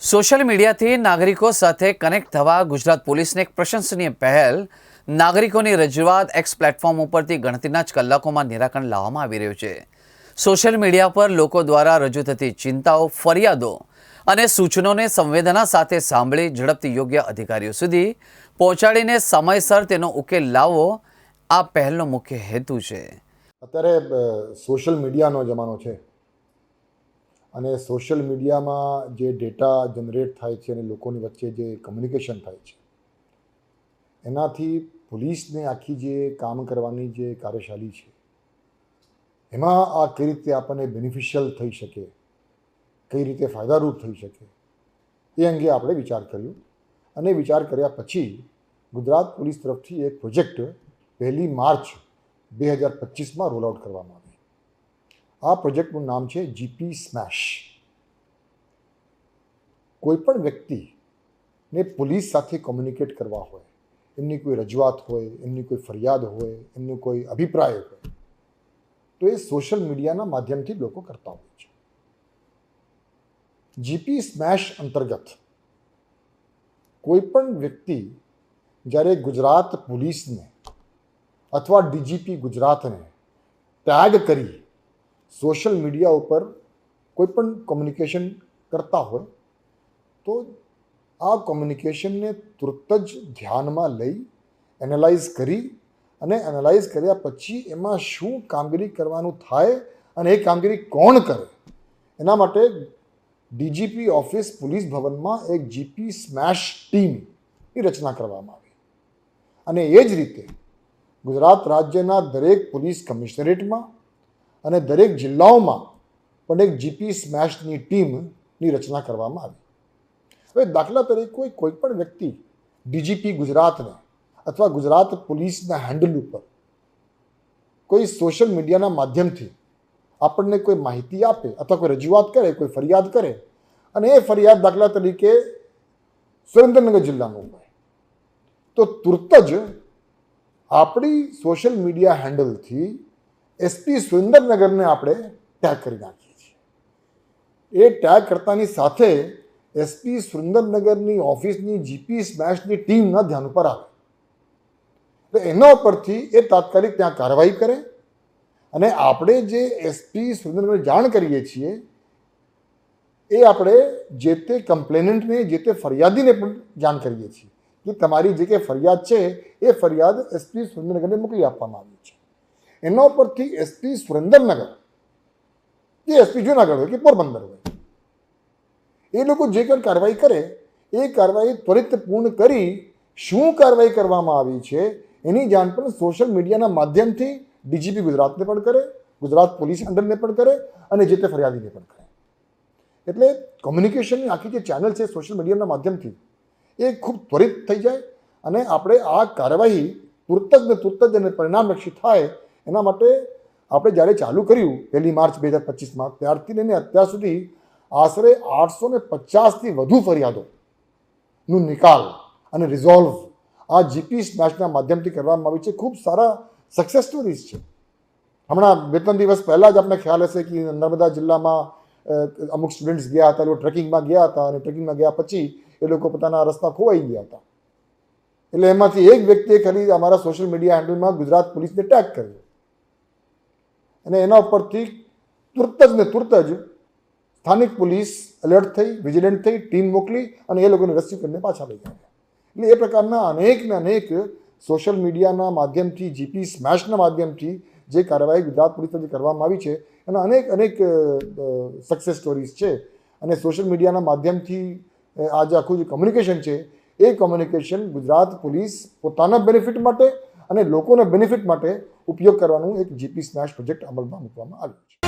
Social મીડિયાથી નાગરિકો સાથે કનેક્ટ થવા ગુજરાત પોલીસની એક પ્રશંસનીય પહેલ. નાગરિકોની રજૂઆત એક્સ પ્લેટફોર્મ ઉપરથી ગણતરીના જ કલાકોમાં નિરાકરણ લાવવામાં આવી રહ્યું છે. સોશિયલ મીડિયા પર લોકો દ્વારા રજૂ થતી ચિંતાઓ, ફરિયાદો અને સૂચનોને સંવેદના સાથે સાંભળી ઝડપથી યોગ્ય અધિકારીઓ સુધી પહોંચાડીને સમયસર તેનો ઉકેલ લાવવો આ પહેલનો મુખ્ય હેતુ છે. અત્યારે સોશિયલ મીડિયાનો જમાનો છે. અને સોશિયલ મીડિયામાં જે ડેટા જનરેટ થાય છે અને લોકોની વચ્ચે જે કમ્યુનિકેશન થાય છે, એનાથી પોલીસને આખી જે કામ કરવાની જે કાર્યશાલી છે, એમાં આ કઈ રીતે આપણને બેનિફિશિયલ થઈ શકે, કઈ રીતે ફાયદારૂપ થઈ શકે, એ અંગે આપણે વિચાર કર્યો. અને વિચાર કર્યા પછી ગુજરાત પોલીસ તરફથી એક પ્રોજેક્ટ પહેલી માર્ચ બે હજાર પચીસમાં રોલ આઉટ કરવામાં આવી આ પ્રોજેક્ટનું નામ છે જીપી સ્મેશ કોઈપણ વ્યક્તિને પોલીસ સાથે કોમ્યુનિકેટ કરવા હોય, એમની કોઈ રજૂઆત હોય, એમની કોઈ ફરિયાદ હોય, એમનો કોઈ અભિપ્રાય હોય, તો એ સોશિયલ મીડિયાના માધ્યમથી લોકો કરતા હોય છે. જીપી સ્મેશ અંતર્ગત કોઈપણ વ્યક્તિ જ્યારે ગુજરાત પોલીસને અથવા ડીજીપી ગુજરાતને ટેગ કરી સોશિયલ મીડિયા ઉપર કોઈ પણ કોમ્યુનિકેશન કરતા હોય, તો આ કોમ્યુનિકેશનને તુરત જ ધ્યાનમાં લઈ એનાલાઇઝ કરી અને એનાલાઇઝ કર્યા પછી એમાં શું કામગીરી કરવાનું થાય અને એ કામગીરી કોણ કરે? એના માટે ડીજીપી ઓફિસ પોલીસ ભવનમાં એક જીપી સ્મેશ ટીમની રચના કરવામાં આવી. અને એ જ રીતે ગુજરાત રાજ્યના દરેક પોલીસ કમિશનરેટમાં અને દરેક જિલ્લાઓમાં પણ એક જીપી સ્મેશની ટીમની રચના કરવામાં આવી. હવે દાખલા તરીકે કોઈ કોઈ પણ વ્યક્તિ ડીજીપી ગુજરાતને અથવા ગુજરાત પોલીસના હેન્ડલ ઉપર કોઈ સોશિયલ મીડિયાના માધ્યમથી આપણને કોઈ માહિતી આપે અથવા કોઈ રજૂઆત કરે, કોઈ ફરિયાદ કરે અને એ ફરિયાદ દાખલા તરીકે સુરેન્દ્રનગર જિલ્લાનું હોય તો તુરત જ આપણી સોશિયલ મીડિયા હેન્ડલથી એસપી સુરેન્દ્રનગરને આપણે ટેગ કરી નાખીએ છીએ. એ ટેગ કરતાની સાથે એસપી સુરેન્દ્રનગરની ઓફિસની જીપી સ્મેશની ટીમના ધ્યાન ઉપર આવે. તો એના ઉપરથી એ તાત્કાલિક ત્યાં કાર્યવાહી કરે અને આપણે જે એસપી સુરેન્દ્રનગર જાણ કરીએ છીએ, એ આપણે જે તે કમ્પ્લેનન્ટને, જે તે ફરિયાદીને પણ જાણ કરીએ છીએ કે તમારી જે કે ફરિયાદ છે, એ ફરિયાદ એસપી સુરેન્દ્રનગરને મોકલી આપવામાં આવી છે. એના ઉપરથી એસપી સુરેન્દ્રનગર કે એસપી જુનાગઢ હોય કે પોરબંદર હોય. એ લોકો જે કંઈ કાર્યવાહી કરે, એ કાર્યવાહી ત્વરિત પૂર્ણ કરી શું કાર્યવાહી કરવામાં આવી છે, એની જાણ પણ સોશિયલ મીડિયાના માધ્યમથી ડીજીપી ગુજરાતને પણ કરે, ગુજરાત પોલીસ અંડરને પણ કરે અને જે તે ફરિયાદીને પણ કરે. એટલે કોમ્યુનિકેશનની આખી જે ચેનલ છે સોશિયલ મીડિયાના માધ્યમથી, એ ખૂબ ત્વરિત થઈ જાય અને આપણે આ કાર્યવાહી તુરત જ ને તુરત જ અને પરિણામલક્ષી થાય એના માટે આપણે જ્યારે ચાલુ કર્યું પહેલી માર્ચ બે હજાર પચીસમાં, ત્યારથી લઈને અત્યાર સુધી આશરે આઠસો ને પચાસથી વધુ ફરિયાદોનું નિકાલ અને રિઝોલ્વ આ જીપી સ્મેશના માધ્યમથી કરવામાં આવી છે. ખૂબ સારા સક્સેસ સ્ટોરીઝ છે. હમણાં બે ત્રણ દિવસ પહેલાં જ આપણે ખ્યાલ હશે કે નર્મદા જિલ્લામાં અમુક સ્ટુડન્ટ્સ ગયા હતા એ લોકો ટ્રેકિંગમાં ગયા હતા અને ટ્રેકિંગમાં ગયા પછી એ લોકો પોતાના રસ્તા ખોવાઈ ગયા હતા. એટલે એમાંથી એક વ્યક્તિએ ખાલી અમારા સોશિયલ મીડિયા હેન્ડલમાં ગુજરાત પોલીસને ટેગ કર્યો. અને એના ઉપરથી તુરત જ ને તુરત જ સ્થાનિક પોલીસ એલર્ટ થઈ વિજિલન્ટ થઈ ટીમ મોકલી અને એ લોકોને રેસ્ક્યુ કરીને પાછા લઈ ગયા. એટલે એ પ્રકારના અનેક ને અનેક સોશિયલ મીડિયાના માધ્યમથી જીપી સ્મેશના માધ્યમથી જે કાર્યવાહી ગુજરાત પોલીસ તરફથી કરવામાં આવી છે એના અનેક અનેક સક્સેસ સ્ટોરીઝ છે. અને સોશિયલ મીડિયાના માધ્યમથી આ જે આખું જે કમ્યુનિકેશન છે, એ કોમ્યુનિકેશન ગુજરાત પોલીસ પોતાના બેનિફિટ માટે અને લોકોના બેનિફિટ માટે ઉપયોગ કરવાનું એક જીપી સ્મેશ પ્રોજેક્ટ અમલમાં મૂકવામાં આવ્યો છે.